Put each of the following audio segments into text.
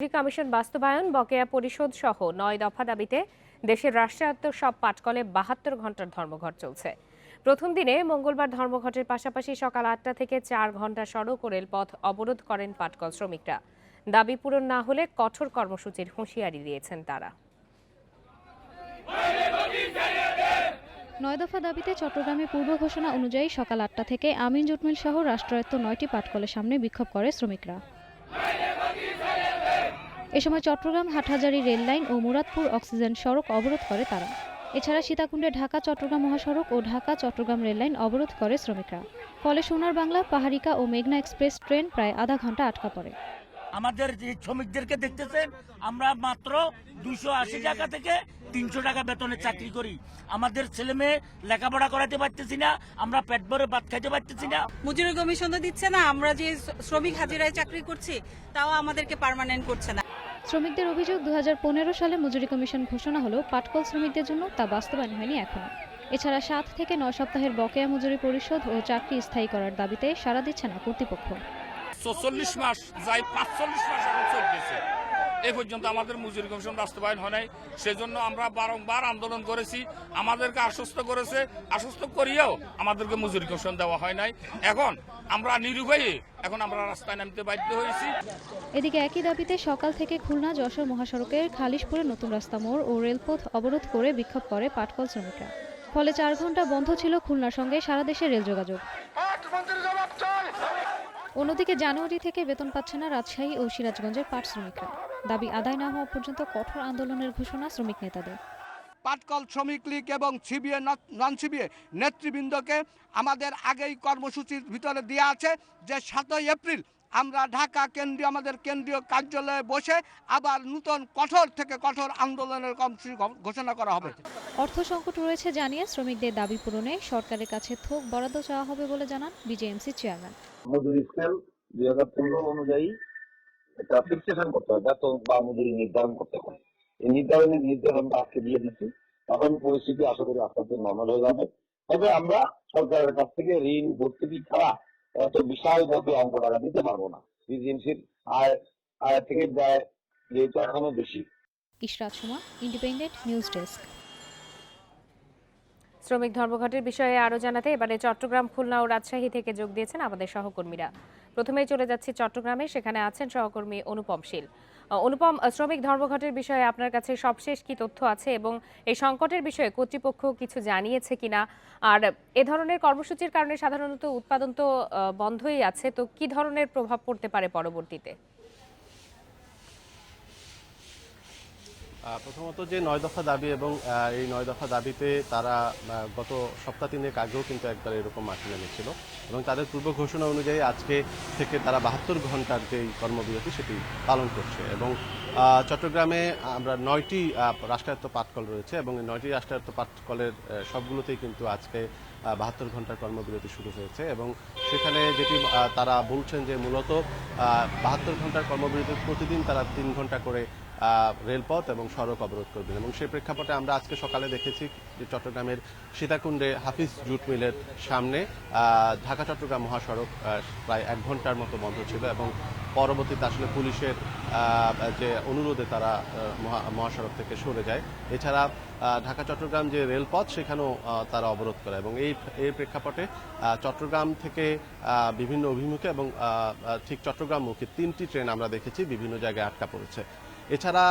Commission বাস্তবায়ন, বকেয়া পরিশোধ সহ নয় দফা দাবিতে দেশের রাষ্ট্রায়ত্ত সব পাটকলে বাহাত্তর ঘণ্টার ধর্মঘট চলছে। প্রথম দিনে মঙ্গলবার ধর্মঘটের পাশাপাশি সকাল আটটা থেকে চার ঘণ্টা সড়ক ও রেলপথ অবরোধ করেন পাটকল শ্রমিকরা। দাবি পূরণ না হলে কঠোর কর্মসূচির হুঁশিয়ারি দিয়েছেন তারা। নয় দফা দাবিতে চট্টগ্রামে পূর্ব ঘোষণা অনুযায়ী সকাল আটটা থেকে আমিন জুটমিল সহ রাষ্ট্রায়ত্ত নয়টি পাটকলের সামনে বিক্ষোভ করে শ্রমিকরা। এ সময় চট্টগ্রাম হাটহাজারি রেল লাইন ও মুরাদপুর অক্সিজেন সড়ক অবরোধ করে তারা। এছাড়া সীতাকুণ্ডে ঢাকা চট্টগ্রাম মহাসড়ক ও ঢাকা চট্টগ্রাম রেল লাইন অবরোধ করে শ্রমিকরা। ফলে সোনার বাংলা পাহাড়িকা ও মেঘনা এক্সপ্রেস ট্রেন প্রায় আধা ঘণ্টা আটকা পড়ে। আমাদের যে শ্রমিকদেরকে দেখতেছেন আমরা মাত্র দুশো আশি টাকা থেকে তিনশো টাকা বেতনে চাকরি করি। আমাদের ছেলে মেয়ে লেখাপড়া করাতে পারতেছি না আমরা পেট ভরে ভাত খাইতে পারতেছি না। মজুরি কমিশন তো দিচ্ছে না আমরা যে শ্রমিক হাজিরায় চাকরি করছি তাও আমাদেরকে পার্মানেন্ট করছে না। শ্রমিকদের অভিযোগ দু হাজার পনেরো সালে মজুরি কমিশন ঘোষণা হলেও পাটকল শ্রমিকদের জন্য তা বাস্তবায়ন হয়নি এখনও এছাড়া সাত থেকে নয় সপ্তাহের বকেয়া মজুরি পরিশোধ ও চাকরি স্থায়ী করার দাবিতে সাড়া দিচ্ছে না কর্তৃপক্ষ। মাস মাস এ পর্যন্ত আমাদের মজুরি কমিশন বাস্তবায়ন হয় নাই। সেজন্য আমরা বারংবার আন্দোলন করেছি আমাদেরকে আশ্বস্ত করেছে। আশ্বস্ত করিয়েও আমাদেরকে মজুরি কমিশন দেওয়া হয় নাই। এখন আমরা নিরুপায়ী এখন আমরা রাস্তায় নামতে বাধ্য হয়েছি। এদিকে একই দাবিতে সকাল থেকে খুলনা যশোর মহাসড়কের খালিশপুরে নতুন রাস্তা মোড় ও রেলপথ অবরোধ করে বিক্ষোভ করে পাটকল শ্রমিকরা। ফলে চার ঘণ্টা বন্ধ ছিল খুলনার সঙ্গে সারা দেশে রেল যোগাযোগ। অন্যদিকে জানুয়ারি থেকে বেতন পাচ্ছে না রাজশাহী ও সিরাজগঞ্জের পাট শ্রমিকরা। দাবি আদায় না হওয়া পর্যন্ত কঠোর আন্দোলনের ঘোষণা শ্রমিক নেতাদের। পাটকল শ্রমিক লীগ এবং সিবিএ নন সিবিএ নেতৃবৃন্দকে আমাদের আগেই কর্মসূচির ভিতরে দেওয়া আছে যে সাতই এপ্রিল আমরা ঢাকা কেন্দ্রীয় আমাদের কেন্দ্রীয় কার্যালয়ে বসে আবার নূতন কঠোর থেকে কঠোর আন্দোলনের কর্মসূচি ঘোষণা করা হবে। অর্থ সংকট রয়েছে জানিয়ে শ্রমিকদের দাবি পূরণে সরকারের কাছে থোক বরাদ্দ চাওয়া হবে বলে জানান বিজেএমসি চেয়ারম্যান। মজুরি স্কেল দুই হাজার পনেরো অনুযায়ী একটা ফিক্সেশন করতে হয় বেতন বা মজুরি নির্ধারণ করতে হয় এই নির্ধারণের নির্ধারণটা আজকে দিয়ে দিচ্ছি। তখন পরিস্থিতি আশা করি আস্তে আস্তে নর্মাল হয়ে যাবে। তবে আমরা সরকারের কাছ থেকে ঋণ ভর্তুকি ছাড়া এত বিশাল ভাবে অঙ্ক টাকা দিতে পারব না। বিজিএমসির আয় আয় থেকে ব্যয় যেহেতু এখনও বেশি। Ishrat Suma independent news desk শ্রমিক ধর্মঘটের বিষয়ে আরও জানাতে এবারে চট্টগ্রাম খুলনা ও রাজশাহী থেকে যোগ দিয়েছেন আমাদের সহকর্মীরা। প্রথমেই চলে যাচ্ছি চট্টগ্রামে, সেখানে আছেন সহকর্মী অনুপম শীল। অনুপম শ্রমিক ধর্মঘটের বিষয়ে আপনার কাছে সবশেষ কি তথ্য আছে এবং এই সংকটের বিষয়ে কর্তৃপক্ষ কিছু জানিয়েছে কিনা? আর এ ধরনের কর্মসূচির কারণে সাধারণত উৎপাদন তো বন্ধই আছে, তো কি ধরনের প্রভাব পড়তে পারে পরবর্তীতে? প্রথমত যে নয় দফা দাবি এবং এই নয় দফা দাবিতে তারা গত সপ্তাহ তিনেক আগেও কিন্তু একবার এরকম মাঠে নেমেছিল এবং তাদের পূর্ব ঘোষণা অনুযায়ী আজকে থেকে তারা বাহাত্তর ঘণ্টার যেই কর্মবিরতি সেটি পালন করছে এবং চট্টগ্রামে আমরা নয়টি রাষ্ট্রায়ত্ত পাটকল রয়েছে এবং এই নয়টি রাষ্ট্রায়ত্ত পাটকলের সবগুলোতেই কিন্তু আজকে বাহাত্তর ঘণ্টার কর্মবিরতি শুরু হয়েছে এবং সেখানে যেটি তারা বলছেন যে মূলত বাহাত্তর ঘণ্টার কর্মবিরতি প্রতিদিন তারা তিন ঘণ্টা করে রেলপথ এবং সড়ক অবরোধ করবেন। এবং সেই প্রেক্ষাপটে আমরা আজকে সকালে দেখেছি যে চট্টগ্রামের সীতাকুণ্ডে হাফিজ জুট মিলের সামনে ঢাকা, চট্টগ্রাম মহাসড়ক প্রায় এক ঘণ্টার মতো বন্ধ ছিল এবং পরবর্তীতে আসলে পুলিশের যে অনুরোধে তারা মহা- মহাসড়ক থেকে সরে যায়। এছাড়া ঢাকা, চট্টগ্রাম যে রেলপথ, সেখানেও তারা অবরোধ করে এবং এই এই প্রেক্ষাপটে চট্টগ্রাম থেকে বিভিন্ন অভিমুখে এবং ঠিক চট্টগ্রামমুখী তিনটি ট্রেন আমরা দেখেছি, বিভিন্ন জায়গায় আটকা পড়েছে। এছাড়া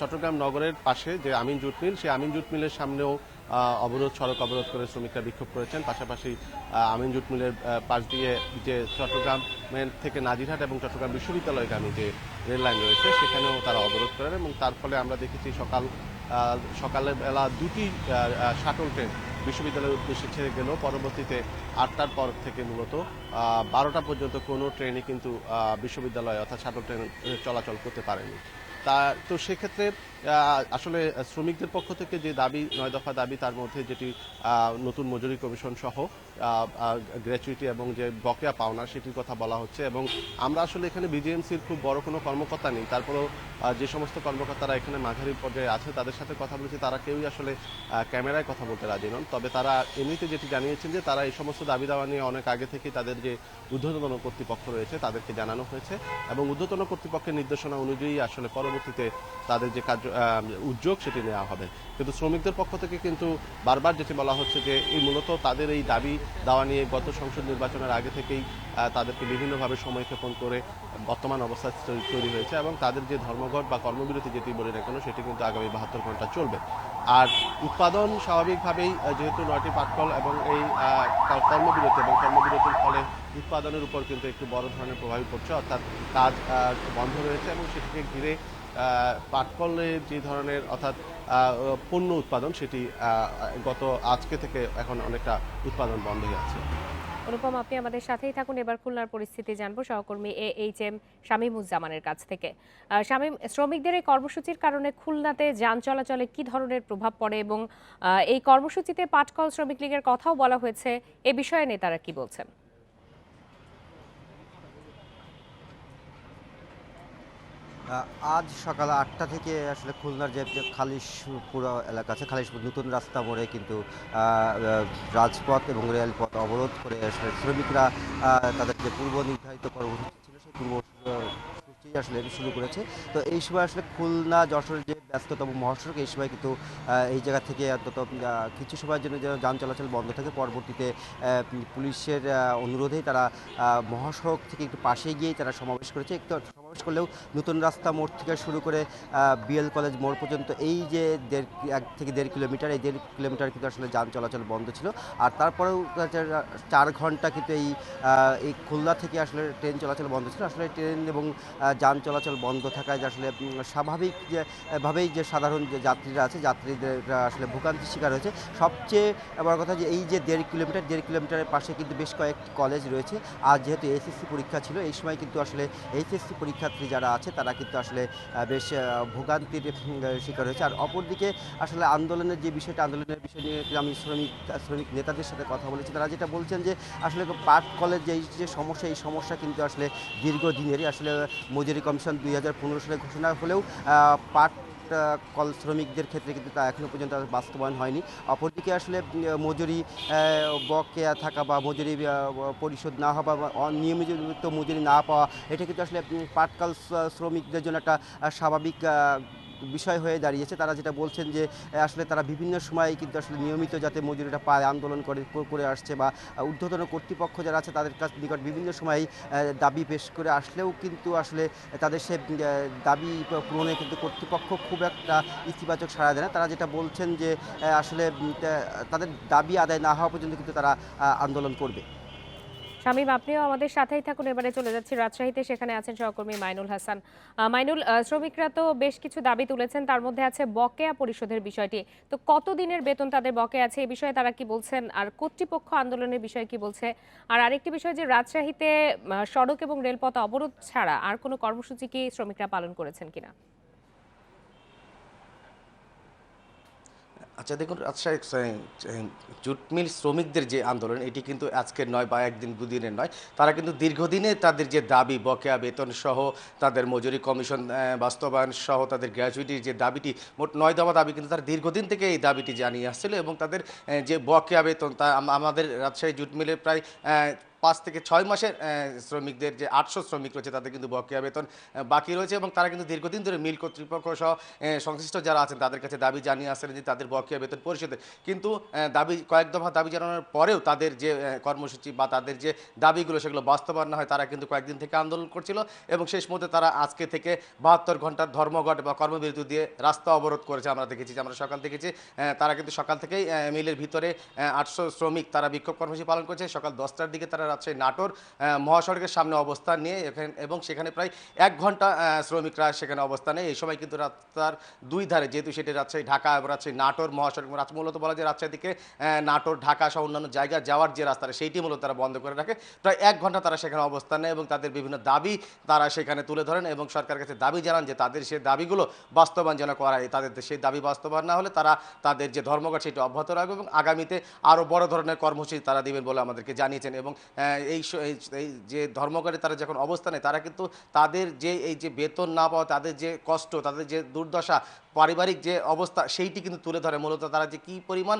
চট্টগ্রাম নগরের পাশে যে আমিন জুট মিল, সেই আমিন জুট মিলের সামনেও অবরোধ, সড়ক অবরোধ করে শ্রমিকরা বিক্ষোভ করেছেন। পাশাপাশি আমিন জুট মিলের পাশ দিয়ে যে চট্টগ্রামের থেকে নাজিরহাট এবং চট্টগ্রাম বিশ্ববিদ্যালয়গামী যে রেল লাইন রয়েছে, সেখানেও তারা অবরোধ করেন এবং তার ফলে আমরা দেখেছি সকাল সকালের বেলা দুটি শাটল ট্রেন বিশ্ববিদ্যালয়ের উদ্দেশ্যে ছেড়ে গেলেও পরবর্তীতে আটটার পর থেকে মূলত বারোটা পর্যন্ত কোনো ট্রেনই কিন্তু বিশ্ববিদ্যালয়ে অর্থাৎ শাটল ট্রেন চলাচল করতে পারেনি। তা তো সেক্ষেত্রে আসলে শ্রমিকদের পক্ষ থেকে যে দাবি, নয় দফা দাবি, তার মধ্যে যেটি নতুন মজুরি কমিশন সহ গ্র্যাচুইটি এবং যে বকেয়া পাওনা সেটির কথা বলা হচ্ছে এবং আমরা আসলে এখানে বিজিএমসির খুব বড় কোনো কর্মকর্তা নেই। তারপরেও যে সমস্ত কর্মকর্তারা এখানে মাঝারি পর্যায়ে আছে, তাদের সাথে কথা বলেছি, তারা কেউই আসলে ক্যামেরায় কথা বলতে রাজি নন। তবে তারা এমনিতে যেটি জানিয়েছেন যে তারা এই সমস্ত দাবি দাওয়া নিয়ে অনেক আগে থেকে তাদের যে ঊর্ধ্বতন কর্তৃপক্ষ রয়েছে, তাদেরকে জানানো হয়েছে এবং ঊর্ধ্বতন কর্তৃপক্ষের নির্দেশনা অনুযায়ী আসলে পরবর্তীতে তাদের যে কার্য উদ্যোগ সেটি নেওয়া হবে। কিন্তু শ্রমিকদের পক্ষ থেকে কিন্তু বারবার যেটি বলা হচ্ছে যে, এই মূলত তাদের এই দাবি দাওয়া নিয়ে গত সংসদ নির্বাচনের আগে থেকেই তাদেরকে বিভিন্নভাবে সময়ক্ষেপণ করে বর্তমান অবস্থা তৈরি হয়েছে এবং তাদের যে ধর্মঘট বা কর্মবিরতি যেটি বলি না কেন, সেটি কিন্তু আগামী বাহাত্তর ঘণ্টা চলবে। আর উৎপাদন স্বাভাবিকভাবেই যেহেতু নয়টি পাটকল এবং এই কর্মবিরতি এবং কর্মবিরতির ফলে উৎপাদনের উপর কিন্তু একটু বড় ধরনের প্রভাব পড়ছে, অর্থাৎ কাজ বন্ধ রয়েছে এবং সেটিকে ঘিরে পাটকলের যে ধরনের, অর্থাৎ পণ্য উৎপাদন, সেটি গত আজকে থেকে এখন অনেকটা উৎপাদন বন্ধ হয়ে আছে। অনুপম, আপনি আমাদের সাথেই থাকুন। এবার খুলনার পরিস্থিতি জানব। সহকর্মী এ এইচ এম শামীমুজ্জামানের কাছ থেকে। শামীম, শ্রমিকদের এই কর্মসূচির কারণে খুলনাতে যান চলাচলে কি ধরনের প্রভাব পড়ে এবং এই কর্মসূচিতে পাটকল শ্রমিক লীগের কথাও বলা হয়েছে। এ বিষয়ে নেতারা কি বলছেন? আজ সকাল আটটা থেকে আসলে খুলনার যে খালিশপুর এলাকা আছে, খালিশপুর নতুন রাস্তা মোড়ে কিন্তু রাজপথ এবং রেলপথ অবরোধ করে আসলে শ্রমিকরা তাদের যে পূর্ব নির্ধারিত কর্মসূচি ছিল, সেই পূর্ব আসলে শুরু করেছে। তো এই সময় আসলে খুলনা যশোরের যে ব্যস্ততম মহাসড়ক, এই সময় কিন্তু এই জায়গা থেকে অন্তত কিছু সময়ের জন্য যে যান চলাচল বন্ধ থাকে। পরবর্তীতে পুলিশের অনুরোধেই তারা মহাসড়ক থেকে একটু পাশে গিয়েই তারা সমাবেশ করেছে। একটু সমাবেশ করলেও নতুন রাস্তা মোড় থেকে শুরু করে বিএল কলেজ মোড় পর্যন্ত এই যে দেড় এক থেকে দেড় কিলোমিটার, এই দেড় কিলোমিটার কিন্তু আসলে যান চলাচল বন্ধ ছিল। আর তারপরেও চার- ঘণ্টা কিন্তু এই এই খুলনা থেকে আসলে ট্রেন চলাচল বন্ধ ছিল। আসলে ট্রেন এবং যান চলাচল বন্ধ থাকায় যে আসলে স্বাভাবিক যে ভাবেই যে সাধারণ যে যাত্রীরা আছে যাত্রীদের আসলে ভোগান্তির শিকার হয়েছে। সবচেয়ে বড় কথা যে এই যে দেড় কিলোমিটার, দেড় কিলোমিটারের পাশে কিন্তু বেশ কয়েকটি কলেজ রয়েছে। আর যেহেতু এসএসসি পরীক্ষা ছিল, এই সময় কিন্তু আসলে এইচএসসি পরীক্ষার্থী যারা আছে, তারা কিন্তু আসলে বেশ ভোগান্তির শিকার হয়েছে। আর অপরদিকে আসলে আন্দোলনের যে বিষয়টা, আন্দোলনের বিষয় নিয়ে আমি শ্রমিক শ্রমিক নেতাদের সাথে কথা বলেছি, তারা যেটা বলছেন যে, আসলে পাট কলেজ যে যে সমস্যা, এই সমস্যা কিন্তু আসলে দীর্ঘদিনেরই আসলে মজুরি কমিশন দুই হাজার পনেরো সালে ঘোষণা হলেও পাট কল শ্রমিকদের ক্ষেত্রে কিন্তু তা এখনও পর্যন্ত বাস্তবায়ন হয়নি। অপরদিকে আসলে মজুরি বকেয়া থাকা বা মজুরি পরিশোধ না হওয়া বা অনিয়মিত মজুরি না পাওয়া, এটা কিন্তু আসলে পাটকাল শ্রমিকদের জন্য একটা স্বাভাবিক বিষয় হয়ে দাঁড়িয়েছে। তারা যেটা বলছেন যে, আসলে তারা বিভিন্ন সময়ে কিন্তু আসলে নিয়মিত যাতে মজুরিটা পায়, আন্দোলন করে করে আসছে বা ঊর্ধ্বতন কর্তৃপক্ষ যারা আছে তাদের কাছ নিকট বিভিন্ন সময় দাবি পেশ করে আসলেও কিন্তু আসলে তাদের সে দাবি পূরণে কিন্তু কর্তৃপক্ষ খুব একটা ইতিবাচক সাড়া দেয় না। তারা যেটা বলছেন যে আসলে তাদের দাবি আদায় না হওয়া পর্যন্ত কিন্তু তারা আন্দোলন করবে। শামীম, আপনিও আমাদের সাথেই থাকুন। এবারে চলে যাচ্ছি রাজশাহীতে। সেখানে আছেন সহকর্মী মাইনুল হাসান। মাইনুল শ্রমিকরা তো বেশ কিছু দাবি তুলেছেন। তার মধ্যে আছে বকেয়া পরিশোধের বিষয়টি। তো কত দিনের বেতন তাদের বকেয়া আছে? এই বিষয়ে তারা কি বলছেন? আর কর্তৃপক্ষ আন্দোলনের বিষয়ে কি বলছে? আর আরেকটি বিষয় যে, রাজশাহীতে সড়ক এবং রেলপথ অবরোধ ছাড়া আর কোনো কর্মসূচি কি শ্রমিকরা পালন করেছেন কিনা? আচ্ছা দেখুন রাজশাহী জুট মিল শ্রমিকদের যে আন্দোলন, এটি কিন্তু আজকের নয় বা একদিন, দুদিনের নয়, তারা কিন্তু দীর্ঘদিনে তাদের যে দাবি, বকেয়া বেতন সহ তাদের মজুরি কমিশন বাস্তবায়ন সহ তাদের গ্র্যাজুইটির যে দাবিটি, মোট নয় দফা দাবি, কিন্তু তারা দীর্ঘদিন থেকে এই দাবিটি জানিয়ে আসছিল এবং তাদের যে বকেয়া বেতন, তা আমাদের রাজশাহী জুট মিলের প্রায় পাঁচ থেকে ছয় মাসের শ্রমিকদের যে আটশো শ্রমিক রয়েছে তাদের কিন্তু বকেয়া বেতন বাকি রয়েছে এবং তারা কিন্তু দীর্ঘদিন ধরে মিল কর্তৃপক্ষ সহ সংশ্লিষ্ট যারা আছেন তাদের কাছে দাবি জানিয়ে আসেন যে তাদের বকেয়া বেতন পরিশোধে। কিন্তু দাবি, কয়েক দফা দাবি জানানোর পরেও তাদের যে কর্মসূচি বা তাদের যে দাবিগুলো সেগুলো বাস্তবায়ন না হয়, তারা কিন্তু কয়েকদিন থেকে আন্দোলন করছিল এবং শেষ মুহূর্তে তারা আজকে থেকে বাহাত্তর ঘণ্টার ধর্মঘট বা কর্মবিরতি দিয়ে রাস্তা অবরোধ করেছে আমরা দেখেছি, যে আমরা সকাল দেখেছি তারা কিন্তু সকাল থেকেই মিলের ভিতরে আটশো শ্রমিক তারা বিক্ষোভ কর্মসূচি পালন করছে। সকাল দশটার দিকে তারা রাজশাহী নাটোর মহাসড়কের সামনে অবস্থান নিয়ে এখানে এবং সেখানে প্রায় এক ঘণ্টা শ্রমিকরা সেখানে অবস্থান এই সময় কিন্তু রাস্তার দুই ধারে, যেহেতু সেটি রাজশাহী, ঢাকা এবং রাজশাহী নাটোর, মহাসড়ক রাজ মূলত বলা যায় রাজশাহী দিকে নাটোর, ঢাকা সহ অন্যান্য জায়গা যাওয়ার যে রাস্তাটা, সেইটি মূলত তারা বন্ধ করে রাখে। প্রায় এক ঘণ্টা তারা সেখানে অবস্থান নেয় এবং তাদের বিভিন্ন দাবি তারা সেখানে তুলে ধরেন এবং সরকারের কাছে দাবি জানান যে তাদের সেই দাবিগুলো বাস্তবায়ন যেন করা হয়। তাদের সেই দাবি বাস্তবায়ন না হলে তারা তাদের যে ধর্মঘট, সেটি অব্যাহত রাখবে এবং আগামীতে আরও বড় ধরনের কর্মসূচি তারা দিবেন বলে আমাদেরকে জানিয়েছেন এবং এই যে ধর্মঘটে তারা যখন অবস্থানে, তারা কিন্তু তাদের যে এই যে বেতন না পাওয়া, তাদের যে কষ্ট, তাদের যে দুর্দশা পারিবারিক যে অবস্থা, সেইটি কিন্তু তুলে ধরে। মূলত তারা যে কি পরিমাণ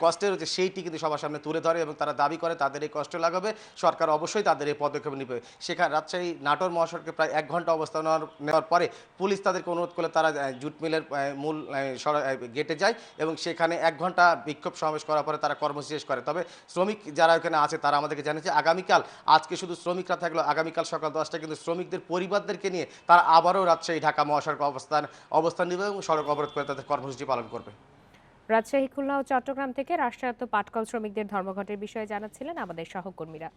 কষ্টে রয়েছে, সেইটি কিন্তু সবার সামনে তুলে ধরে এবং তারা দাবি করে তাদের এই কষ্ট লাগাবে সরকার অবশ্যই তাদের এই পদক্ষেপ নেবে। সেখানে রাজশাহী নাটোর মহাসড়কে প্রায় এক ঘণ্টা অবস্থান নেওয়ার- পরে পুলিশ তাদেরকে অনুরোধ করলে তারা জুট মিলের মূল গেটে যায় এবং সেখানে এক ঘণ্টা বিক্ষোভ সমাবেশ করার পরে তারা কর্মসূচি শেষ করে। তবে শ্রমিক যারা ওখানে আছে, তারা আমাদেরকে জানিয়েছে, আগামীকাল, আজকে শুধু শ্রমিকরা থাকলেও আগামীকাল সকাল দশটা কিন্তু শ্রমিকদের পরিবারদেরকে নিয়ে তারা আবারও রাজশাহী ঢাকা মহাসড়ক অবস্থান অবস্থান নেবে এবং সড়ক অবরোধ করে তাদের কর্মসূচি পালন করবে। রাজশাহী, খুলনা ও চট্টগ্রাম থেকে রাষ্ট্রায়ত্ত পাটকল শ্রমিকদের ধর্মঘটের বিষয়ে জানাচ্ছিলেন আমাদের সহকর্মীরা।